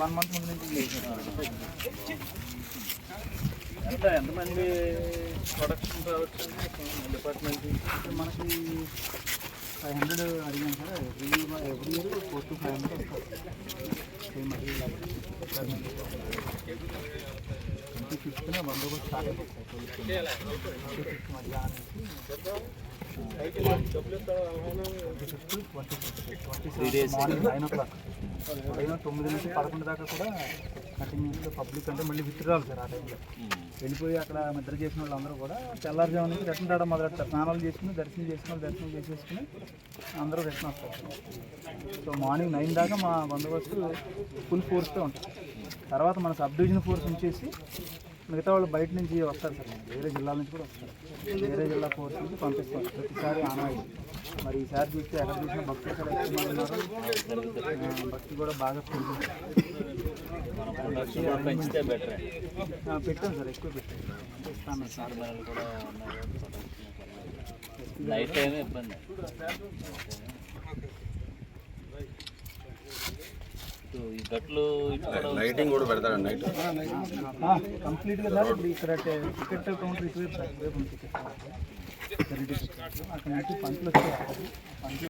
One month ముందు నుంచి. ఎంత ఎంతమంది ప్రొడక్షన్ రావచ్చు? డిపార్ట్మెంట్ మనకి ఫైవ్ హండ్రెడ్ అడిగాం sir every every year four to five hundred వస్తారు ట్వంటీ ఫిఫ్త్న బందోబస్తు స్టార్ట్ అయిపోతుంది twenty fifth twenty morning nine o'clock ఉదయం తొమ్మిది నుంచి పదకొండు దాకా కూడా కంటిన్యూస్గా పబ్లిక్ అంటే మళ్ళీ విత్డ్రాల్ సార్ ఆ టైంలో వెళ్ళిపోయి అక్కడ నిద్ర చేసిన వాళ్ళందరూ కూడా తెల్లారుజాము నుంచి రిటర్న్ రావడం మొదలెడతారు స్నానాలు చేసుకుని దర్శనం చేసుకుని దర్శనం చేసేసుకుని అందరూ రిటర్న్ వస్తారు. సో మార్నింగ్ నైన్ దాకా మా బందోబస్తు ఫుల్ ఫోర్స్తో ఉంటుంది. తర్వాత మన సబ్ డివిజన్ ఫోర్స్ ఉంచేసి మిగతా వాళ్ళు బయట నుంచి వస్తారు సార్. వేరే జిల్లాల నుంచి కూడా వస్తారు. వేరే జిల్లా ఫోర్స్ నుంచి పంపిస్తారు. ప్రతిసారి ఆనవాయి మరి ఈసారి చూస్తే ఎక్కడ చూసినా భక్తులు కూడా ఎక్కువ ఉన్నారు. భక్తి కూడా బాగా పెరిగింది ప్రొడక్షన్ బెటర్ సార్ ఎక్కువ పెట్టాం. ఇస్తాను సార్. కూడా నైట్ టైం ఇబ్బంది సో ఈ గట్లు ఇటు కూడా లైటింగ్ కూడా పెడతాడు నైట్. సార్ ఇప్పుడు ఇక్కడ టికెట్ కౌంటర్ ఇటువైపు టికెట్. అక్కడ